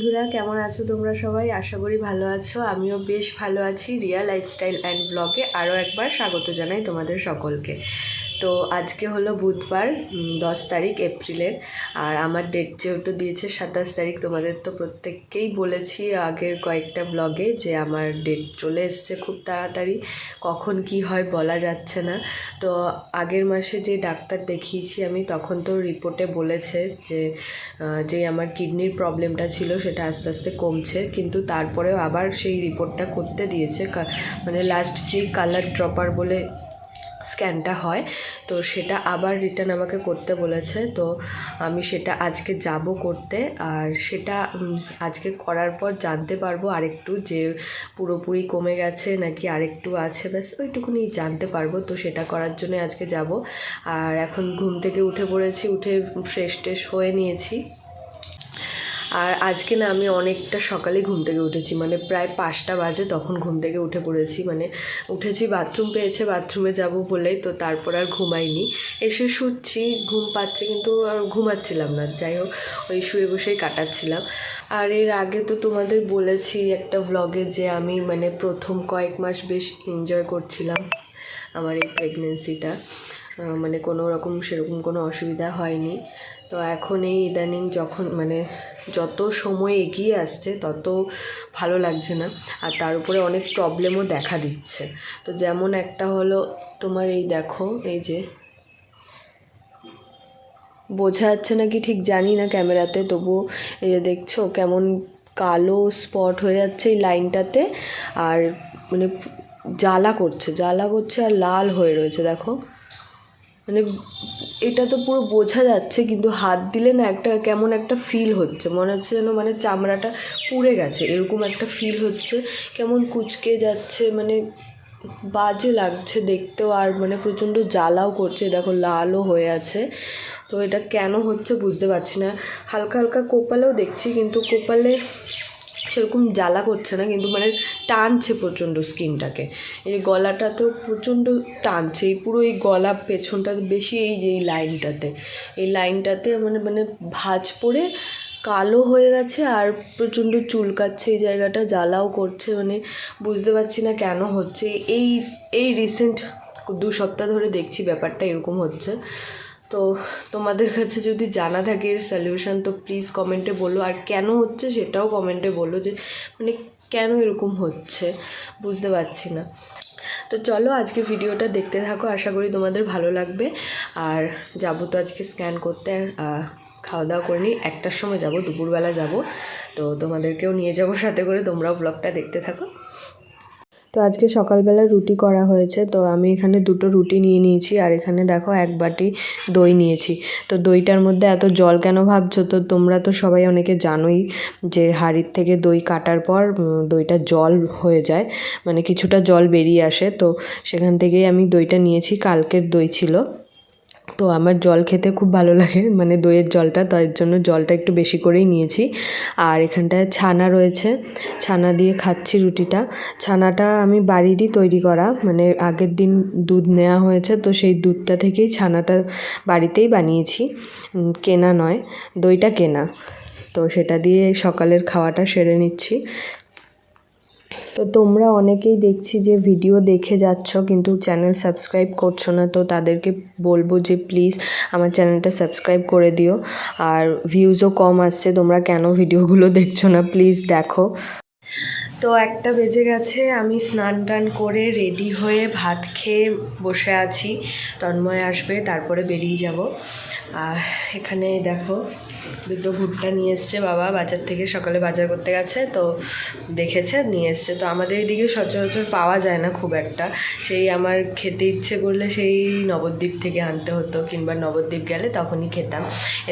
বন্ধুরা, কেমন আছো তোমরা সবাই? আশা করি ভালো আছো। আমিও বেশ ভালো আছি। রিয়া লাইফস্টাইল অ্যান্ড ব্লগে আরও একবার স্বাগত জানাই তোমাদের সকলকে। তো আজকে হলো বুধবার দশ তারিখ এপ্রিলের। আর আমার ডেট যেহেতু দিয়েছে সাতাশ তারিখ, তোমাদের তো প্রত্যেককেই বলেছি আগের কয়েকটা ব্লগে যে আমার ডেট চলে এসছে খুব তাড়াতাড়ি। কখন কি হয় বলা যাচ্ছে না। তো আগের মাসে যে ডাক্তার দেখিয়েছি আমি, তখন তো রিপোর্টে বলেছে যে যে আমার কিডনির প্রবলেমটা ছিল সেটা আস্তে আস্তে কমছে। কিন্তু তারপরেও আবার সেই রিপোর্টটা করতে দিয়েছে। মানে লাস্ট যে কালার ড্রপার বলে স্ক্যানটা হয়, তো সেটা আবার রিটার্ন আমাকে করতে বলেছে। তো আমি সেটা আজকে যাব করতে আর সেটা আজকে করার পর জানতে পারব আরেকটু যে পুরোপুরি কমে গেছে নাকি আরেকটু আছে, ব্যাস ওইটুকুনি জানতে পারব। তো সেটা করার জন্য আজকে যাব। আর এখন ঘুম থেকে উঠে পড়েছি, উঠে ফ্রেশ ট্রেশ হয়ে নিয়েছি। আর আজকে না আমি অনেকটা সকালে ঘুম থেকে উঠেছি মানে প্রায় পাঁচটা বাজে তখন ঘুম থেকে উঠে পড়েছি মানে উঠেছি বাথরুম পেয়েছে, বাথরুমে যাব বলেই তো তারপর আর ঘুমাইনি। এসে শুচ্ছি, ঘুম পাচ্ছে কিন্তু আর ঘুমাচ্ছিলাম না, যাই হোক, ওই শুয়ে বসেই কাটাচ্ছিলাম। আর এর আগে তো তোমাদের বলেছি একটা ভ্লগে যে আমি মানে প্রথম কয়েক মাস বেশ এনজয় করছিলাম আমার এই প্রেগনেন্সিটা মানে কোনো রকম সেরকম কোনো অসুবিধা হয়নি। তো এখন এই ইদানিং যখন মানে যত সময় এগিয়ে আসছে, তত ভালো লাগছে না। আর তার উপরে অনেক প্রবলেমও দেখা দিচ্ছে। তো যেমন একটা হলো তোমার এই দেখো, এই যে বোঝা যাচ্ছে নাকি ঠিক জানি না ক্যামেরাতে, তবুও এই যে দেখছ কেমন কালো স্পট হয়ে যাচ্ছে এই লাইনটাতে আর মানে জ্বালা করছে জ্বালা করছে আর লাল হয়ে রয়েছে, দেখো। মানে এটা তো পুরো বোঝা যাচ্ছে, কিন্তু হাত দিলে না একটা কেমন একটা ফিল হচ্ছে। মনে হচ্ছে যেন মানে চামড়াটা পুড়ে গেছে, এরকম একটা ফিল হচ্ছে। কেমন কুচকে যাচ্ছে মানে বাজে লাগছে দেখতেও, আর মানে প্রচণ্ড জ্বালাও করছে। দেখো, লালও হয়ে আছে। তো এটা কেন হচ্ছে বুঝতে পারছি না। হালকা হালকা কোপালেও দেখছি, কিন্তু কোপালে সেরকম জ্বালা করছে না, কিন্তু মানে টানছে প্রচণ্ড স্কিনটাকে। এই গলাটাতেও প্রচণ্ড টানছে, এই পুরো এই গলা পেছনটা বেশি এই যে এই লাইনটাতে। এই লাইনটাতে মানে মানে ভাঁজ পড়ে কালো হয়ে গেছে আর প্রচণ্ড চুলকাচ্ছে এই জায়গাটা, জ্বালাও করছে মানে বুঝতে পারছি না কেন হচ্ছে। এই এই রিসেন্ট দু সপ্তাহ ধরে দেখছি ব্যাপারটা এরকম হচ্ছে। তো তোমাদের কাছে যদি জানা থাকে এর সলিউশন তো প্লিজ কমেন্টে বলো। আর কেন হচ্ছে সেটাও কমেন্টে বলো যে মানে কেন এরকম হচ্ছে? বুঝতে পারছি না। তো চলো আজকে ভিডিওটা দেখতে থাকো। আশা করি তোমাদের ভালো লাগবে। আর যাব তো আজকে স্ক্যান করতে। খাওয়া দাওয়া করে নিই। একটার সময় যাব, দুপুরবেলা যাব। তো তোমাদেরকেও নিয়ে যাব সাথে করে। তোমরাও ব্লগটা দেখতে থাকো। তো আজকে সকালবেলা রুটি করা হয়েছে, তো আমি এখানে দুটো রুটি নিয়ে নিয়েছি আর এখানে দেখো এক বাটি দই নিয়েছি। তো দইটার মধ্যে এত জল কেন ভাবছ? তো তোমরা তো সবাই অনেকে জানোই যে হাড়ির থেকে দই কাটার পর দইটা জল হয়ে যায় মানে কিছুটা জল বেরিয়ে আসে। তো সেখান থেকেই আমি দইটা নিয়েছি, কালকের দই ছিল। তো আমার জল খেতে খুব ভালো লাগে মানে দইয়ের জলটা তার জন্য জলটা একটু বেশি করেই নিয়েছি। আর এখানটায় ছানা রয়েছে, ছানা দিয়ে খাচ্ছি রুটিটা। ছানাটা আমি বাড়িরই তৈরি করা মানে আগের দিন দুধ নেওয়া হয়েছে, তো সেই দুধটা থেকেই ছানাটা বাড়িতেই বানিয়েছি। কেনা নয়, দইটা কেনা। তো সেটা দিয়ে সকালের খাওয়াটা সেরে নিচ্ছি। তো তোমরা অনেকেই দেখছি যে ভিডিও দেখে যাচ্ছ কিন্তু চ্যানেল সাবস্ক্রাইব করছ না, তো তাদেরকে বলব যে প্লিজ আমার চ্যানেলটা সাবস্ক্রাইব করে দিও। আর ভিউজও কম আসছে, তোমরা কেন ভিডিওগুলো দেখছ না? প্লিজ দেখো। তো একটা বেজে গেছে, আমি স্নান টান করে রেডি হয়ে ভাত খেয়ে বসে আছি। তন্ময় আসবে, তারপরে বেরিয়ে যাব। আর এখানে দেখো দুটো ভুট্টা নিয়ে এসছে বাবা, বাজার থেকে সকালে বাজার করতে গেছে, তো দেখেছে, নিয়ে এসছে। তো আমাদের এদিকে সচরাচর পাওয়া যায় না খুব একটা। সেই আমার খেতে ইচ্ছে করলে সেই নবদ্বীপ থেকে আনতে হতো, কিংবা নবদ্বীপ গেলে তখনই খেতাম।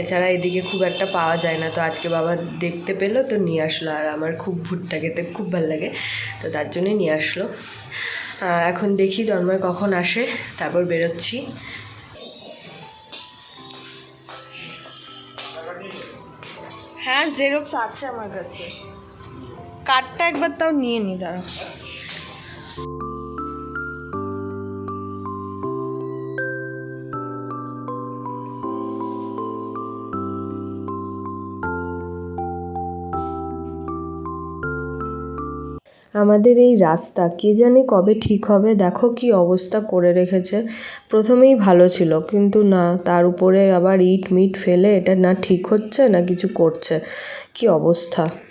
এছাড়া এদিকে খুব একটা পাওয়া যায় না, তো আজকে বাবা দেখতে পেল, তো নিয়ে আসলো। আর আমার খুব ভুট্টা খেতে খুব ভালো লাগে, তো তার জন্যই নিয়ে আসলো। এখন দেখি তন্ময় কখন আসে, তারপর বেরোচ্ছি। হ্যাঁ জেরক্স আছে আমার কাছে। কার্ডটা একবার তাও নিয়ে নি দাঁড়া আমাদের এই রাস্তা কে জানে কবে ঠিক হবে? দেখো কি অবস্থা করে রেখেছে। প্রথমেই ভালো ছিল, কিন্তু না, তার উপরে আবার ইট মিট ফেলে এটা না ঠিক হচ্ছে না কিছু করছে। কি অবস্থা?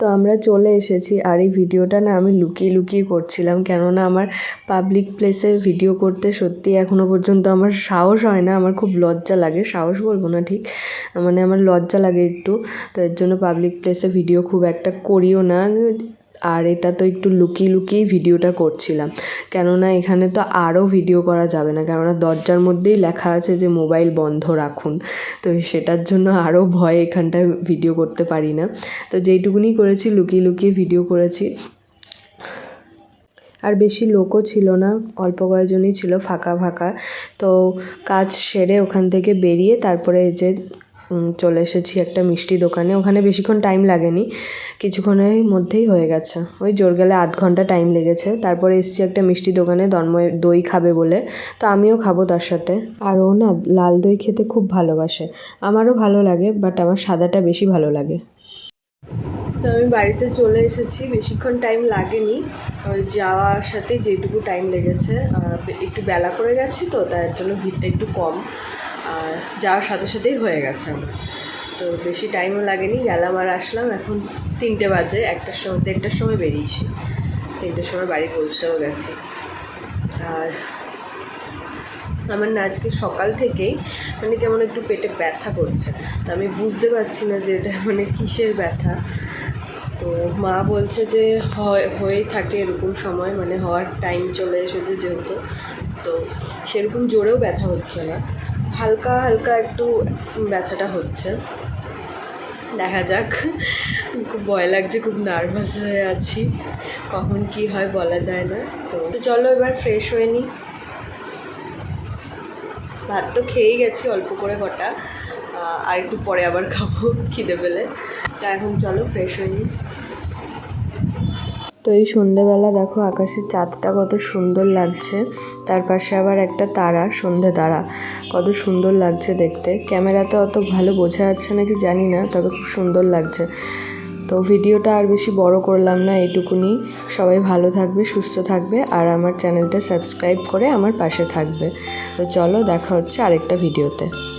তো আমরা চলে এসেছি আর এই ভিডিওটা না আমি লুকিয়ে লুকিয়ে করছিলাম কেননা আমার পাবলিক প্লেসে ভিডিও করতে সত্যি এখনও পর্যন্ত আমার সাহস হয় না, আমার খুব লজ্জা লাগে, সাহস বলব না ঠিক? মানে আমার লজ্জা লাগে একটু, তো এর জন্য পাবলিক প্লেসে ভিডিও খুব একটা করিও না। আর এটা তো একটু লুকিয়ে লুকিয়েই ভিডিওটা করছিলাম। কেননা এখানে তো আরও ভিডিও করা যাবে না, কেননা দরজার মধ্যেই লেখা আছে যে মোবাইল বন্ধ রাখুন। তো সেটার জন্য আরও ভয় এখানটায় ভিডিও করতে পারি না। তো যেইটুকুনি করেছি লুকিয়ে লুকিয়ে ভিডিও করেছি। আর বেশি লোকও ছিল না, অল্প কয়েকজনই ছিল ফাঁকা ফাঁকা। তো কাজ সেরে ওখান থেকে বেরিয়ে তারপরে যে চলে এসেছি একটা মিষ্টি দোকানে। ওখানে বেশিক্ষণ টাইম লাগেনি। কিছুক্ষণের মধ্যেই হয়ে গেছে। ওই জোর গেলে আধ ঘণ্টা টাইম লেগেছে। তারপরে এসেছি একটা মিষ্টি দোকানে দন্ময় দই খাবে বলে। তো আমিও খাব তার সাথে। আর ও না লাল দই খেতে খুব ভালোবাসে। আমারও ভালো লাগে বাট আমার সাদাটা বেশি ভালো লাগে। তো আমি বাড়িতে চলে এসেছি। বেশিক্ষণ টাইম লাগেনি। ওই যাওয়ার সাথে যেটুকু টাইম লেগেছে। একটু বেলা করে গেছি তো, তার জন্য ভিড়টা একটু কম। আর যাওয়ার সাথে সাথেই হয়ে গেছে আমার। তো বেশি টাইমও লাগেনি, গেলাম আর আসলাম। এখন তিনটে বাজে একটার সময় দেড়টার সময় বেরিয়েছি। তিনটের সময় বাড়ি পৌঁছেও গেছি। আর আমার না আজকে সকাল থেকেই মানে কেমন একটু পেটে ব্যথা করছে। তো আমি বুঝতে পারছি না যে এটা মানে কিসের ব্যথা। তো মা বলছে যে হয় থাকে এরকম সময় মানে হওয়ার টাইম চলে এসেছে যেহেতু। তো সেরকম জোরেও ব্যথা হচ্ছে না। হালকা হালকা একটু ব্যথাটা হচ্ছে। দেখা যাক, খুব ভয় লাগছে, খুব নার্ভাস হয়ে আছি। কখন কি হয় বলা যায় না। তো চলো এবার ফ্রেশ হয়ে নিই ভাত তো খেয়েই গেছি অল্প করে কটা। আর একটু পরে আবার খাব খিদে পেলে। তা এখন চলো ফ্রেশ হয়ে নিই তো এই সন্ধেবেলা দেখো আকাশের চাঁদটা কত সুন্দর লাগছে। তার পাশে আবার একটা তারা, সন্ধে তারা। কত সুন্দর লাগছে দেখতে। ক্যামেরাতে অত ভালো বোঝা যাচ্ছে নাকি জানি না, তবে খুব সুন্দর লাগছে। তো ভিডিওটা আর বেশি বড় করলাম না এইটুকুনি সবাই ভালো থাকবে, সুস্থ থাকবে, আর আমার চ্যানেলটা সাবস্ক্রাইব করে আমার পাশে থাকবে। তো চলো দেখা হচ্ছে আরেকটা ভিডিওতে।